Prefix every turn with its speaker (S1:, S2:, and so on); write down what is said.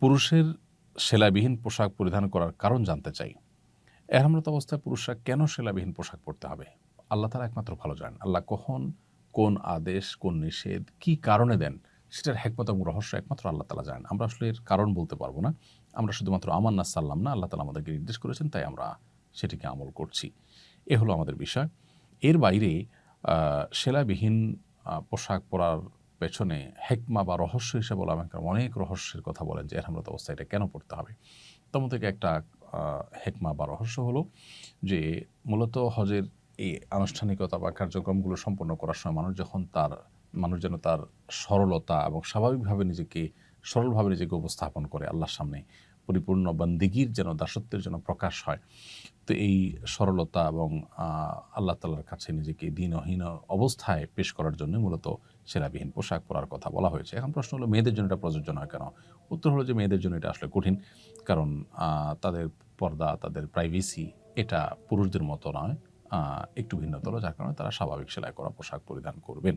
S1: পুরুষের সেলাবিহীন পোশাক পরিধান করার কারণ জানতে চাই। এরমত অবস্থায় পুরুষরা কেন সেলাবিহীন পোশাক পরতে হবে? আল্লাহ তারা একমাত্র ভালো জানেন। আল্লাহ কখন, কোন আদেশ, কোন নিষেধ, কি কারণে দেন, সেটার হেকমত এবং রহস্য একমাত্র আল্লাহ তালা জানেন। আমরা আসলে এর কারণ বলতে পারব না। আমরা শুধুমাত্র আমার না সাল্লাম না, আল্লাহ তালা আমাদেরকে নির্দেশ করেছেন, তাই আমরা সেটিকে আমল করছি। এ হলো আমাদের বিষয়। এর বাইরে সেলাবিহীন পোশাক পরার পেছনে হেকমা বা রহস্য হিসেবে আমাকে অনেক রহস্যের কথা বলেন যে এরহামরত অবস্থা এটা কেন পড়তে হবে। তম থেকে একটা হেকমা বা রহস্য হলো যে মূলত হজের এই আনুষ্ঠানিকতা বা কার্যক্রমগুলো সম্পন্ন করার সময় মানুষ যখন তার, মানুষ যেন তার সরলতা এবং স্বাভাবিকভাবে নিজেকে সরলভাবে নিজেকে উপস্থাপন করে আল্লাহর সামনে পরিপূর্ণ বান্দিগির যেন দাসত্বের যেন প্রকাশ হয়, তো এই সরলতা এবং আল্লাহ তাল্লার কাছে নিজেকে দিনহীন অবস্থায় পেশ করার জন্য মূলত সেরাবিহীন পোশাক পরার কথা বলা হয়েছে। এখন প্রশ্ন হলো, মেয়েদের জন্য এটা প্রযোজ্য নয় কেন? উত্তর হলো যে মেয়েদের জন্য এটা আসলে কঠিন, কারণ তাদের পর্দা, তাদের প্রাইভেসি এটা পুরুষদের মতো নয় একটু ভিন্নতর, যার কারণে তারা স্বাভাবিক সেলাই করা পোশাক পরিধান করবেন।